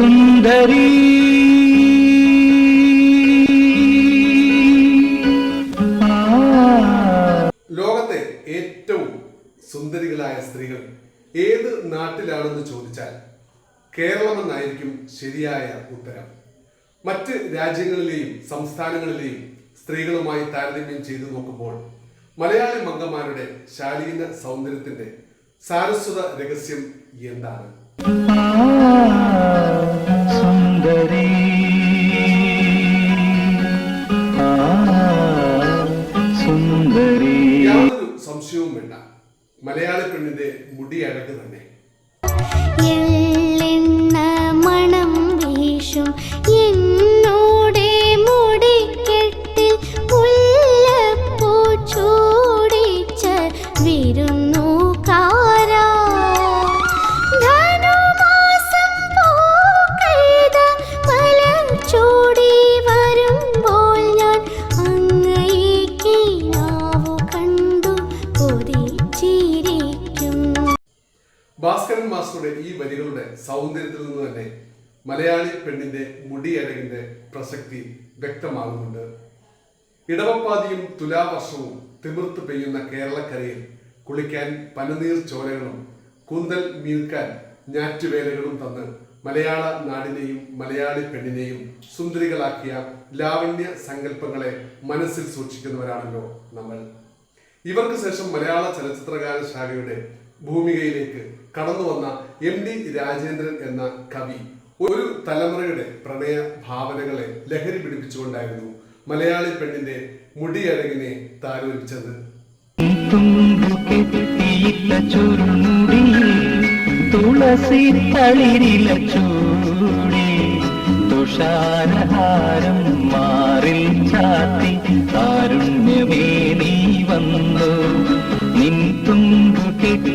സുന്ദരി. ലോകത്തെ ഏറ്റവും സുന്ദരികളായ സ്ത്രീകൾ ഏത് നാട്ടിലാണെന്ന് ചോദിച്ചാൽ കേരളമെന്നായിരിക്കും ശരിയായ ഉത്തരം. മറ്റ് രാജ്യങ്ങളിലെയും സംസ്ഥാനങ്ങളിലെയും സ്ത്രീകളുമായി താരതമ്യം ചെയ്തു നോക്കുമ്പോൾ മലയാളി മംഗന്മാരുടെ ശാലീന സൗന്ദര്യത്തിന്റെ സാരസ്വത രഹസ്യം എന്താണ്? സുന്ദരി. സുന്ദരി. യാതൊരു സംശയവും വേണ്ട. മലയാളി പെണ്ണിന്റെ മുടി അഴക് തന്നെ മണം വീശും. സൗന്ദര്യത്തിൽ നിന്ന് തന്നെ മലയാളി പെണ്ണിന്റെ മുടിയടകിന്റെ പ്രസക്തി വ്യക്തമാകുന്നുണ്ട്. ഇടവപ്പാതിയും തുലാവർഷവും തിമിർത്ത് പെയ്യുന്ന കേരളക്കരയിൽ കുളിക്കാൻ പനനീർ ചോലകളും കൂന്തൽ മീൽക്കാൻ ഞാറ്റുവേലകളും തന്ന് മലയാള നാടിനെയും മലയാളി പെണ്ണിനെയും സുന്ദരികളാക്കിയ ലാവണ്യ സങ്കല്പങ്ങളെ മനസ്സിൽ സൂക്ഷിക്കുന്നവരാണല്ലോ നമ്മൾ. ഇവർക്ക് ശേഷം മലയാള ചലച്ചിത്രഗാന ശാഖയുടെ ഭൂമികയിലേക്ക് കടന്നു വന്ന എം ഡി രാജേന്ദ്രൻ എന്ന കവി. ഒരു തലമുറയുടെ പ്രണയ ഭാവനകളെ ലഹരി പിടിപ്പിച്ചുകൊണ്ടായിരുന്നു മലയാളി പെണ്ണിന്റെ മുടിയഴകിനെ താരോപിച്ചത് തുളസി തളിരില ചൂടി തുഷാരഹാരം മാറിൽ ചാത്തി ആയിരത്തി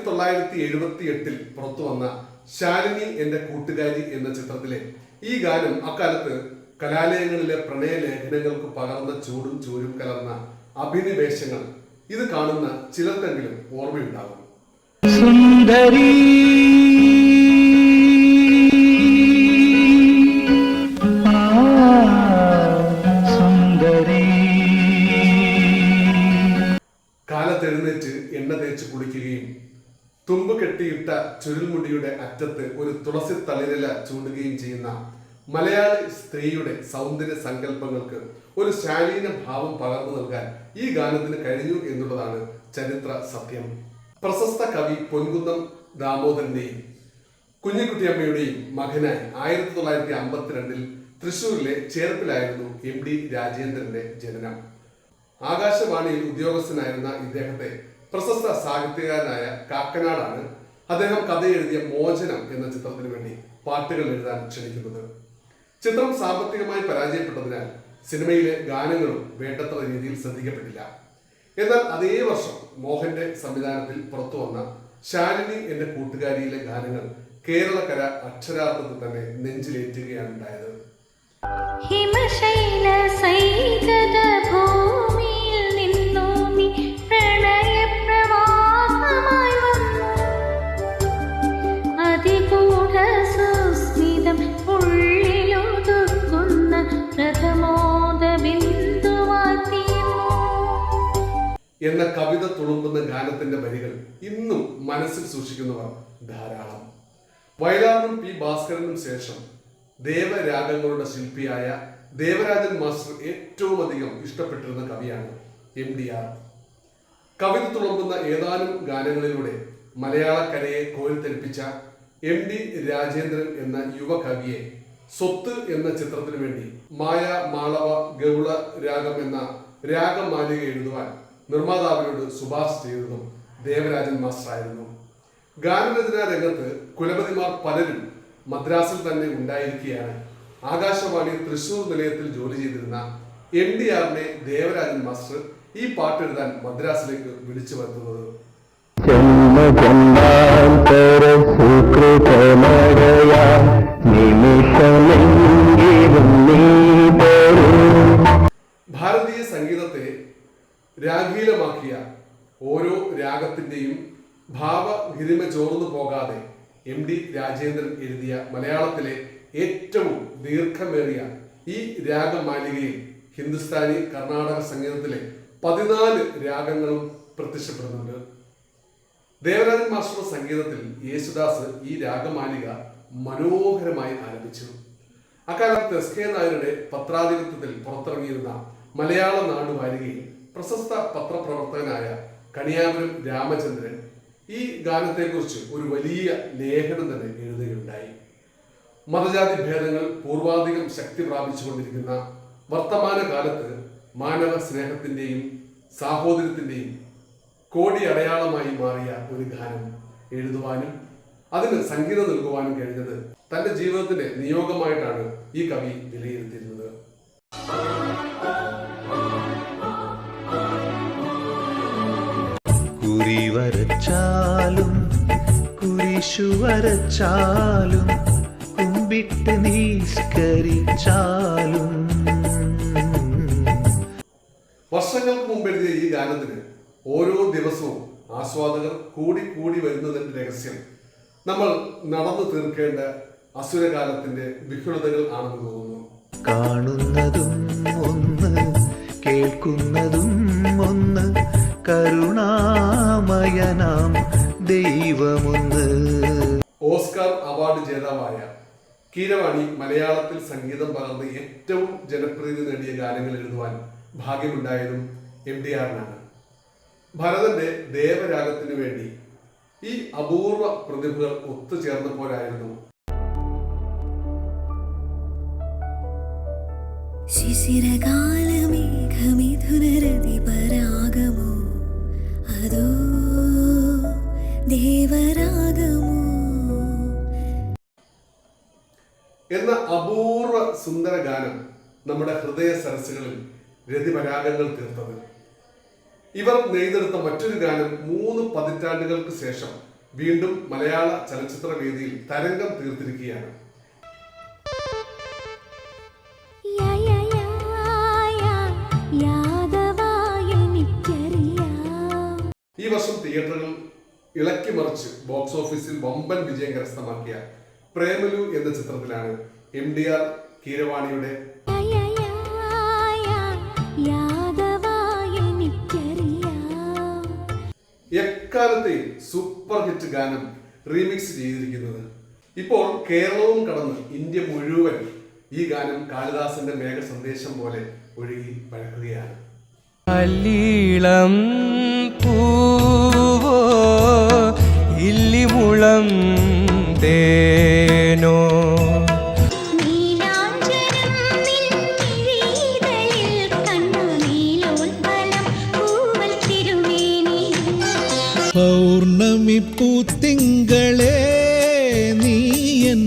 തൊള്ളായിരത്തി എഴുപത്തി എട്ടിൽ പുറത്തു വന്ന ശാലിനി എന്റെ കൂട്ടുകാരി എന്ന ചിത്രത്തിലെ ഈ ഗാനം അക്കാലത്ത് കലാലയങ്ങളിലെ പ്രണയ ലേഖനങ്ങൾക്ക് പകർന്ന ചൂടും ചൂരും കലർന്ന അഭിനിവേശങ്ങൾ ഇത് കാണുന്ന ചിലർക്കെങ്കിലും ഓർമ്മയുണ്ടാകും. സുന്ദരി. കാലത്തെഴുന്നേറ്റ് എണ്ണ തേച്ച് കുളിക്കുകയും തുമ്പ് കെട്ടിയിട്ട ചുരുൾമുടിയുടെ അറ്റത്ത് ഒരു തുളസി തളിരില ചൂടുകയും ചെയ്യുന്ന മലയാളി സ്ത്രീയുടെ സൗന്ദര്യ സങ്കല്പങ്ങൾക്ക് ഒരു ശാലീന ഭാവം പകർന്നു നൽകാൻ ഈ ഗാനത്തിന് കഴിഞ്ഞു എന്നുള്ളതാണ് ചരിത്ര സത്യം. പ്രശസ്ത കവി പൊൻകുന്നം ദാമോദരന്റെയും കുഞ്ഞിക്കുട്ടിയമ്മയുടെയും മകനായി ആയിരത്തി തൊള്ളായിരത്തി അമ്പത്തിരണ്ടിൽ തൃശൂരിലെ ചേർപ്പിലായിരുന്നു എം ഡി രാജേന്ദ്രന്റെ ജനനം. ആകാശവാണിയിൽ ഉദ്യോഗസ്ഥനായിരുന്ന ഇദ്ദേഹത്തെ പ്രശസ്ത സാഹിത്യകാരനായ കാക്കനാടാണ് അദ്ദേഹം കഥ എഴുതിയ മോചനം എന്ന ചിത്രത്തിന് വേണ്ടി പാട്ടുകൾ എഴുതാൻ ക്ഷണിക്കുന്നത്. ചിത്രം സാമ്പത്തികമായി പരാജയപ്പെട്ടതിനാൽ സിനിമയിലെ ഗാനങ്ങളും വേണ്ടത്ര രീതിയിൽ ശ്രദ്ധിക്കപ്പെട്ടില്ല. എന്നാൽ അതേ വർഷം മോഹന്റെ സംവിധാനത്തിൽ പുറത്തു വന്ന ശാലിനി എന്റെ കൂട്ടുകാരിയിലെ ഗാനങ്ങൾ കേരളക്കര അക്ഷരാർത്ഥത്തിൽ തന്നെ നെഞ്ചിലേറ്റുകയാണ് ഉണ്ടായത്. ഹിമശൈല സൈകത എന്ന കവിത തുളുമ്പുന്ന ഗാനത്തിന്റെ വരികൾ ഇന്നും മനസ്സിൽ സൂക്ഷിക്കുന്നവർ ധാരാളം. വയലാറിനും പി ഭാസ്കരനും ശേഷം ദേവരാഗങ്ങളുടെ ശില്പിയായ ദേവരാജൻ മാസ്റ്റർ ഏറ്റവും അധികം ഇഷ്ടപ്പെട്ടിരുന്ന കവിയാണ് എം ഡി ആർ. കവിത തുളുമ്പുന്ന ഏതാനും ഗാനങ്ങളിലൂടെ മലയാളക്കരയെ കോരിത്തെരിപ്പിച്ച എം ഡി രാജേന്ദ്രൻ എന്ന യുവ കവിയെ സ്വത്ത് എന്ന ചിത്രത്തിനു വേണ്ടി മായ മാളവ ഗൗള രാഗം എന്ന രാഗമാലിക എഴുതുവാൻ നിർമ്മാതാവിനോട് ശുപാർശ ചെയ്തതും ദേവരാജൻ മാസ്റ്ററായിരുന്നു. ഗാനരചന രംഗത്ത് കുലപതിമാർ പലരും മദ്രാസിൽ തന്നെ ഉണ്ടായിരിക്കുകയാണ്. ആകാശവാണി തൃശൂർ നിലയത്തിൽ ജോലി ചെയ്തിരുന്ന എം ഡി ആറിനെ ദേവരാജൻ മാസ്റ്റർ ഈ പാട്ടെഴുതാൻ മദ്രാസിലേക്ക് വിളിച്ചു വരുത്തുന്നത്. നിമിഷമെങ്കിലും രാഗീലമാക്കിയ ഓരോ രാഗത്തിന്റെയും ഭാവഹിരിമ ചോർന്നു പോകാതെ എം ഡി രാജേന്ദ്രൻ എഴുതിയ മലയാളത്തിലെ ഏറ്റവും ദീർഘമേറിയ ഈ രാഗമാലികയിൽ ഹിന്ദുസ്ഥാനി കർണാടക സംഗീതത്തിലെ പതിനാല് രാഗങ്ങളും പ്രത്യക്ഷപ്പെടുന്നുണ്ട്. ദേവരാജൻ മാസ്റ്റർ സംഗീതത്തിൽ യേശുദാസ് ഈ രാഗമാലിക മനോഹരമായി ആലപിച്ചു. അക്കാലത്ത് എസ് കെ നായരുടെ പത്രാധിപത്യത്തിൽ പുറത്തിറങ്ങിയിരുന്ന മലയാള നാട് വാരികയിൽ പ്രശസ്ത പത്രപ്രവർത്തകനായ കണിയാപുരം രാമചന്ദ്രൻ ഈ ഗാനത്തെക്കുറിച്ച് ഒരു വലിയ ലേഖനം തന്നെ എഴുതുകയുണ്ടായി. മതജാതി ഭേദങ്ങൾ പൂർവാധികം ശക്തി പ്രാപിച്ചുകൊണ്ടിരിക്കുന്ന വർത്തമാന കാലത്ത് മാനവ സ്നേഹത്തിന്റെയും സാഹോദര്യത്തിന്റെയും കോടി അടയാളമായി മാറിയ ഒരു ഗാനം എഴുതുവാനും അതിന് സംഗീതം നൽകുവാനും കഴിഞ്ഞത് തന്റെ ജീവിതത്തിന്റെ നിയോഗമായിട്ടാണ് ഈ കവി വിലയിരുത്തിയിരുന്നത്. കുരിശു വരച്ചാലും കുമ്പിട്ട് നിസ്കരിച്ചാലും. വർഷങ്ങൾക്ക് മുമ്പ് എഴുതിയ ഈ ഗാനത്തിന് ഓരോ ദിവസവും ആസ്വാദകർ കൂടി കൂടി വരുന്നതിന്റെ രഹസ്യം. നമ്മൾ നടന്നു തീർക്കേണ്ട അസുരകാലത്തിന്റെ വിഹുലതകൾ ആണെന്ന് തോന്നുന്നു. കാണുന്നതും ഒന്ന് കേൾക്കുന്നതും ഒന്ന് കരുണാമയനാം ദൈവമൊന്ന് ഓസ്കാർ അവാർഡ് ജേതാവായ കീരവാണി മലയാളത്തിൽ സംഗീതം പകർന്ന് ഏറ്റവും ജനപ്രീതി നേടിയ ഗാനങ്ങൾ എഴുതുവാൻ ഭാഗ്യമുണ്ടായതും എം ഡി ആറിനാണ്. ഭരതന്റെ ദേവരാഗത്തിനു വേണ്ടി ഈ അപൂർവ പ്രതിഭകൾ ഒത്തുചേർന്നപ്പോഴായിരുന്നു ശിശിരകാലമേഘമിഥുനരതി പരാഗമോ അതോ ദേവരാഗമോ? എന്ന അപൂർവ സുന്ദര ഗാനം നമ്മുടെ ഹൃദയ സരസുകളിൽ രതിപരാഗങ്ങൾ തീർത്തത്. ഇവർ നെയ്തെടുത്ത മറ്റൊരു ഗാനം മൂന്ന് പതിറ്റാണ്ടുകൾക്ക് ശേഷം വീണ്ടും മലയാള ചലച്ചിത്ര വേദിയിൽ തരംഗം തീർത്തിരിക്കുകയാണ്. ഈ വർഷം തിയേറ്ററുകൾ ഇളക്കി മറിച്ച് ബോക്സ് ഓഫീസിൽ വമ്പൻ വിജയം കരസ്ഥമാക്കിയ പ്രേമലു എന്ന ചിത്രത്തിലാണ് എം ഡി ആർ കീരവാണിയുടെ. എക്കാലത്തെയും സൂപ്പർ ഹിറ്റ് ഗാനം റീമിക്സ് ചെയ്തിരിക്കുന്നത് ഇപ്പോൾ കേരളവും കടന്ന് ഇന്ത്യ മുഴുവൻ ഈ ഗാനം കാളിദാസന്റെ മേഘ സന്ദേശം പോലെ ഒഴുകി പഴക്കുകയാണ് പൗർണമി പൂത്തിങ്കളേ നീയൻ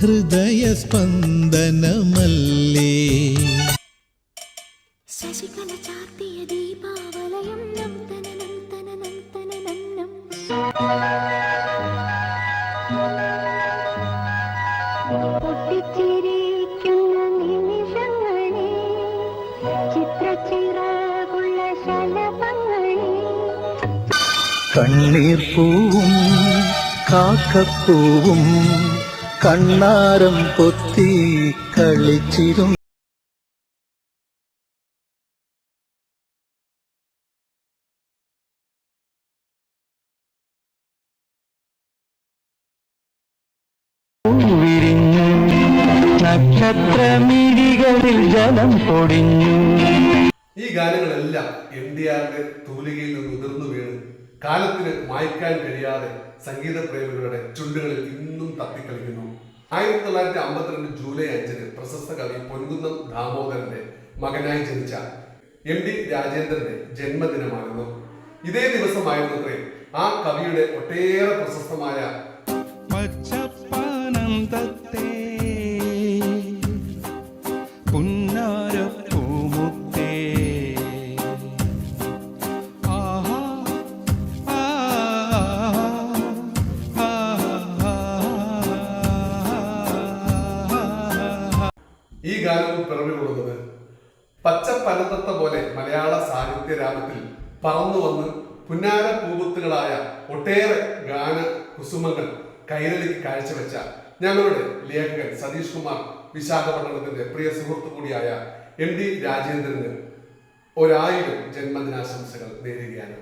ഹൃദയ സ്പന്ദനമല്ലേ? ശശികല ചാർത്തിയ ദീപാവലയം നന്ദന നന്ദന തനനന്നം പൊട്ടിച്ചിരിക്കുന്ന കണ്ണീർ പൂവും കാക്കപ്പൂവും കണ്ണാരം പൊത്തി കളിച്ചിരും വിരിഞ്ഞു നക്ഷത്രമിഴികളിൽ ജലം പൊടിഞ്ഞു. ഈ ഗാനങ്ങളെല്ലാം എം ഡി ആറിന്റെ തൂലികയിൽ നിന്ന് ഉതിർന്നു വീണ്. കാലത്തിന് മായ്ക്കാൻ കഴിയാതെ സംഗീത പ്രേമികളുടെ ചുണ്ടുകളിൽ ഇന്നും തത്തിക്കളിക്കുന്നു ആയിരത്തി തൊള്ളായിരത്തി അമ്പത്തിരണ്ട് ജൂലൈ അഞ്ചിന് പ്രശസ്ത കവി പൊൻകുന്നം ദാമോദരന്റെ മകനായി ജനിച്ച എം ഡി രാജേന്ദ്രന്റെ ജന്മദിനമായിരുന്നു ഇതേ ദിവസമായിരുന്നത്രേ ആ കവിയുടെ ഒട്ടേറെ പ്രശസ്തമായ പച്ചപ്പാനം ഈ ഗാനവും പിറവികൊള്ളുന്നത് പച്ചപ്പനത്തത്ത പോലെ മലയാള സാഹിത്യ രാമത്തിൽ പറന്നു വന്ന് പുന്നാര പൂവുത്തുകളായ ഒട്ടേറെ ഗാന കുസുമങ്ങൾ കൈരളിക്ക് കാഴ്ചവെച്ച ഞങ്ങളുടെ ലേഖകൻ സതീഷ് കുമാർ വിശാഖപട്ടണത്തിന്റെ പ്രിയ സുഹൃത്തു കൂടിയായ എം ഡി രാജേന്ദ്രന് ഒരായിരം ജന്മദിനാശംസകൾ നേരുകയാണ്.